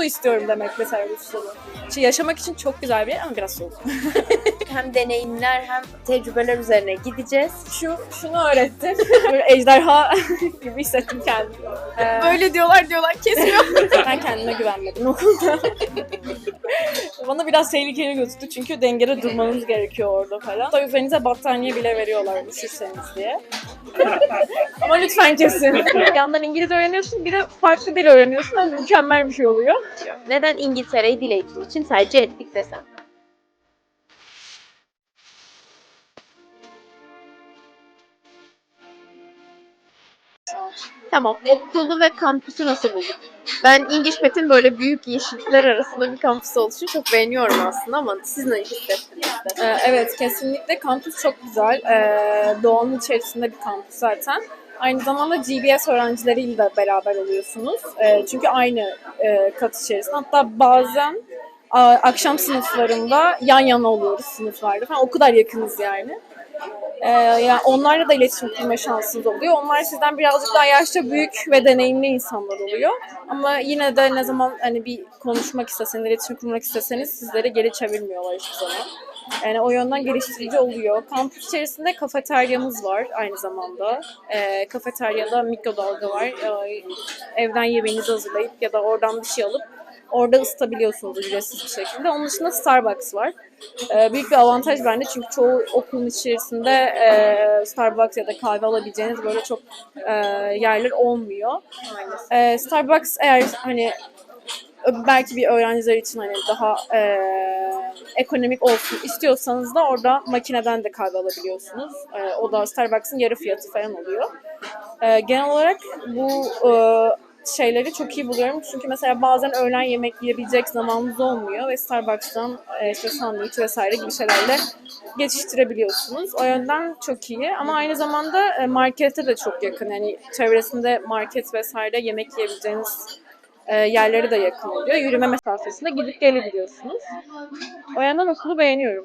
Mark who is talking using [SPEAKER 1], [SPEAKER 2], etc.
[SPEAKER 1] su istiyorum demek mesela Rusya'da. Yaşamak için çok güzel bir yer ama biraz soğuk.
[SPEAKER 2] Hem deneyimler hem tecrübeler üzerine gideceğiz.
[SPEAKER 1] Şu, şunu öğretti. Böyle ejderha gibi hissettim kendimi. Ee,
[SPEAKER 2] Böyle diyorlar diyorlar kesiyor.
[SPEAKER 1] ben kendime güvenmedim okulda. Bana biraz tehlikeli gözüktü çünkü dengede durmanız gerekiyor orada falan. Hatta üzerinize battaniye bile veriyorlar üşürseniz diye. Ama lütfen kesin. Bir yandan İngilizce öğreniyorsun bir de farklı dil öğreniyorsun. Yani mükemmel bir şey oluyor.
[SPEAKER 2] Neden İngiltere'yi dil eğitimi için tercih ettik desem? Tamam. Okulu ve kampüsü nasıl buldun? Ben İngiliz Pet'in böyle büyük yeşillikler arasında bir kampüs oluşunu çok beğeniyorum aslında ama siz ne hissettiniz?
[SPEAKER 1] Ee, evet kesinlikle kampüs çok güzel. Ee, doğanın içerisinde bir kampüs zaten. Aynı zamanda GBS öğrencileriyle de beraber oluyorsunuz. Ee, çünkü aynı e, kat içerisinde. Hatta bazen akşam sınıflarında yan yana oluyoruz sınıflarda falan. O kadar yakınız yani. Ee, yani onlarla da iletişim kurma şansınız oluyor. Onlar sizden birazcık daha yaşça büyük ve deneyimli insanlar oluyor. Ama yine de ne zaman hani bir konuşmak isteseniz, iletişim kurmak isteseniz sizleri geri çevirmiyorlar hiçbir zaman. Yani o yönden geliştirici oluyor. Kampüs içerisinde kafeteryamız var aynı zamanda. Ee, kafeteryada mikrodalga var. Ee, evden yemeğinizi hazırlayıp ya da oradan bir şey alıp orada ısıtabiliyorsunuz ücretsiz bir şekilde. Onun dışında Starbucks var. Ee, büyük bir avantaj bence çünkü çoğu okulun içerisinde e, Starbucks ya da kahve alabileceğiniz böyle çok e, yerler olmuyor. Ee, Starbucks eğer hani belki bir öğrenciler için hani daha e, ekonomik olsun istiyorsanız da orada makineden de kahve alabiliyorsunuz. E, o da Starbucks'ın yarı fiyatı falan oluyor. E, genel olarak bu e, şeyleri çok iyi buluyorum. Çünkü mesela bazen öğlen yemek yiyebilecek zamanınız olmuyor ve Starbucks'tan e, işte sandviç vesaire gibi şeylerle geçiştirebiliyorsunuz. O yönden çok iyi ama aynı zamanda e, markete de çok yakın. Yani çevresinde market vesaire yemek yiyebileceğiniz e, yerleri de yakın oluyor. Yürüme mesafesinde gidip gelebiliyorsunuz. O yandan okulu beğeniyorum.